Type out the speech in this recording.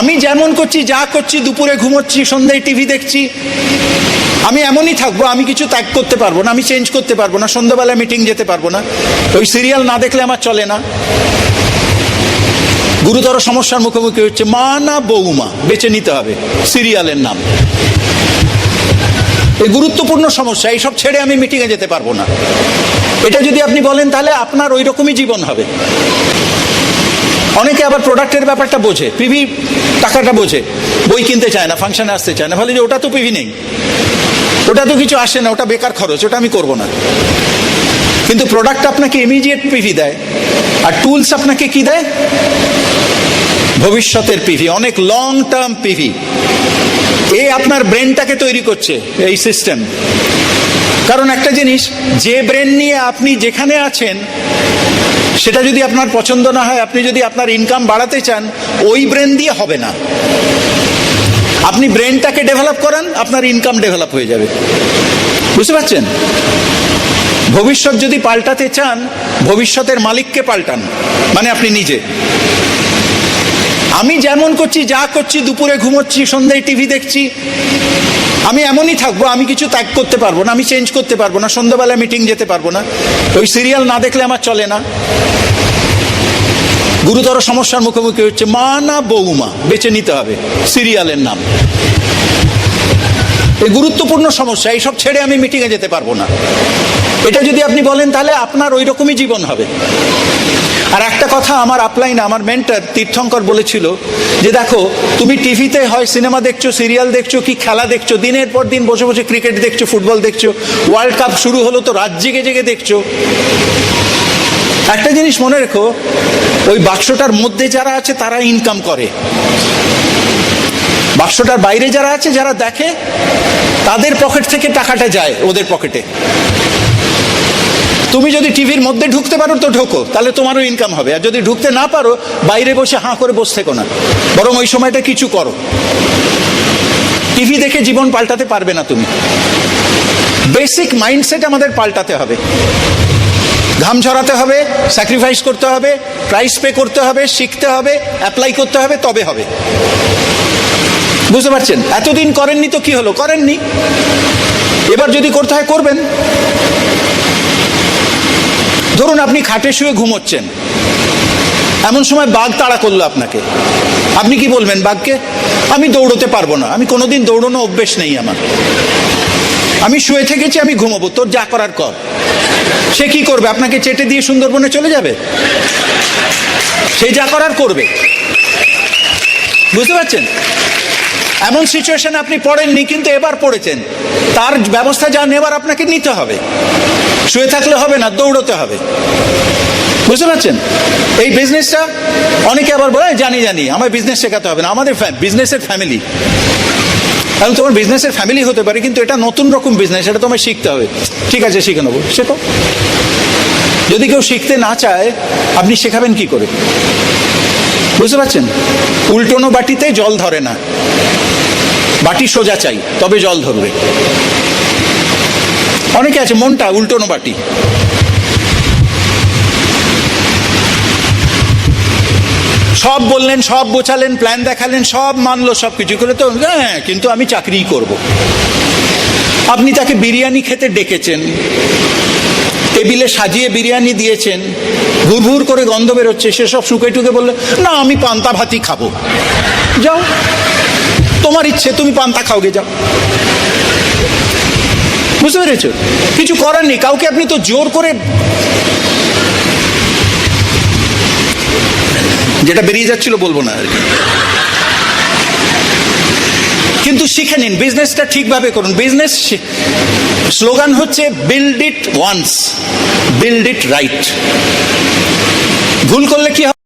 আমি যেমন করছি, যা করছি, দুপুরে ঘুমোচ্ছি, সন্ধ্যায় টিভি দেখছি, আমি এমনই থাকব, আমি কিছু ত্যাগ করতে পারব না, আমি চেঞ্জ করতে পারব না সন্ধ্যাবেলা মিটিং যেতে পারব না। ওই সিরিয়াল না দেখলে আমার চলে না। গুরুতর সমস্যার মুখোমুখি হচ্ছে মা না বৌমা, বেছে নিতে হবে সিরিয়ালের নাম। এই গুরুত্বপূর্ণ সমস্যা এইসব ছেড়ে আমি মিটিংয়ে যেতে পারব না। এটা যদি আপনি বলেন, তাহলে আপনার ওই রকমই জীবন হবে। অনেকে আবার প্রোডাক্টের ব্যাপারটা বোঝে, পিভি টাকাটা বোঝে, বই কিনতে চায় না, ফাংশনে আসতে চায় না ফলে যে ওটা তো পিভি নেই। ওটা তো কিছু আসে না, ওটা বেকার খরচ, ওটা আমি করব না। কিন্তু প্রোডাক্ট আপনাকে ইমিডিয়েট পিভি দেয়, আর টুলস আপনাকে কি দেয়? ভবিষ্যতের পিভি, অনেক লং টার্ম পিভি। এ আপনার ব্রেনটাকে তৈরি করছে, এই সিস্টেম কারণ একটা জিনিস, যে ব্রেন নিয়ে আপনি যেখানে আছেন সেটা যদি আপনার পছন্দ না হয়, আপনি যদি আপনার ইনকাম বাড়াতে চান, ওই ব্রেন দিয়ে হবে না। আপনি ব্রেনটাকে ডেভেলপ করান, আপনার ইনকাম ডেভেলপ হয়ে যাবে। বুঝতে পারছেন? ভবিষ্যৎ যদি পাল্টাতে চান, ভবিষ্যতের মালিককে পাল্টান মানে আপনি নিজে। আমি যেমন করছি, যা করছি, দুপুরে ঘুমোচ্ছি, সন্ধ্যায় টিভি দেখছি, আমি এমনই থাকব, আমি কিছু ত্যাগ করতে পারব না, আমি চেঞ্জ করতে পারব না সন্ধ্যাবেলা মিটিং যেতে পারব না। ওই সিরিয়াল না দেখলে আমার চলে না। গুরুতর সমস্যার মুখোমুখি হচ্ছে মা না বৌমা, বেছে নিতে হবে সিরিয়ালের নাম। এই গুরুত্বপূর্ণ সমস্যা, এইসব ছেড়ে আমি মিটিংয়ে যেতে পারব না। এটা যদি আপনি বলেন, তাহলে আপনার ওই রকমই জীবন হবে। আর একটা কথা আমার আপলাইন আমার মেন্টার তীর্থঙ্কর বলেছিল যে, দেখো, তুমি টিভিতে হয় সিনেমা দেখছ সিরিয়াল দেখছ, কি খেলা দেখছ, দিনের পর দিন বসে বসে ক্রিকেট দেখছ ফুটবল দেখছ ওয়ার্ল্ড কাপ শুরু হলো তো রাত জেগে জেগে দেখছ। একটা জিনিস মনে রেখো, ওই বাক্সটার মধ্যে যারা আছে, তারা ইনকাম করে। বাক্সটার বাইরে যারা আছে, যারা দেখে, তাদের পকেট থেকে টাকাটা যায় ওদের পকেটে তুমি যদি টিভির মধ্যে ঢুকতে পারো তো ঢোকো, তাহলে তোমারও ইনকাম হবে। আর যদি ঢুকতে না পারো, বাইরে বসে হাঁ করে বসে থেকো না। বরং ওই সময়টা কিছু করো। টিভি দেখে জীবন পাল্টাতে পারবে না তুমি। বেসিক মাইন্ডসেট আমাদের পাল্টাতে হবে। ঘাম ঝরাতে হবে স্যাক্রিফাইস করতে হবে প্রাইস পে করতে হবে, শিখতে হবে অ্যাপ্লাই করতে হবে, তবে হবে। বুঝতে পারছেন? এতদিন করেননি তো কি হলো? করেননি। এবার যদি করতে হয়, করবেন। ধরুন আপনি খাটে শুয়ে ঘুমোচ্ছেন। এমন সময় বাঘ তাড়া করল আপনাকে। আপনি কি বলবেন বাঘকে? আমি দৌড়তে পারব না। আমি কোনোদিন দৌড়ানো অভ্যেস নেই আমার। আমি শুয়ে থেকেছি, আমি ঘুমাবো। তোর যা করার কর। সে কি করবে? আপনাকে চেটে দিয়ে সুন্দরবনে চলে যাবে? সে যা করার করবে। বুঝতে পারছেন? এমন সিচুয়েশন আপনি পড়েননি, কিন্তু এবার পড়েছেন। তার ব্যবস্থা যা নেবার আপনাকে নিতে হবে। শুয়ে থাকলে হবে না, দৌড়তে হবে। বুঝতে পারছেন? এই বিজনেসটা অনেকে আবার বলে জানি জানি, আমার বিজনেস শেখাতে হবে না, আমাদের বিজনেসের ফ্যামিলি কারণ তোমার বিজনেসের ফ্যামিলি হতে পারে, কিন্তু এটা নতুন রকম বিজনেস এটা তোমায় শিখতে হবে। ঠিক আছে, শিখে নেব, শেখো। যদি কেউ শিখতে না চায়, আপনি শেখাবেন কি করে? বুঝতে পারছেন? উল্টোনো বাটিতে জল ধরে না। বাটি সোজা চাই, তবে জল ধরবে। অনেকে আছে মনটা উল্টোনো বাটি সব বললেন, সব বোঝালেন প্ল্যান দেখালেন, সব মানলো, সব কিছু করে তো হ্যাঁ কিন্তু আমি চাকরিই করব। আপনি তাকে বিরিয়ানি খেতে ডেকেছেন, টেবিলে সাজিয়ে বিরিয়ানি দিয়েছেন ভুর ভুর করে গন্ধ বেরোচ্ছে সেসব শুকে টুকে বললে, না, আমি পান্তা ভাতই খাব। যাও। তোমার ইচ্ছে, তুমি পান্তা খাওগে যাও। বুঝতে পেরেছ? কিছু করার নেই, কাউকে আপনি তো জোর করে যেটা বেরিয়ে যাচ্ছিল বলব না আর কিন্তু শিখে নিন বিজনেসটা ঠিকভাবে করুন। বিজনেস স্লোগান হচ্ছে build it once build it right ভুল করলে কি হবে?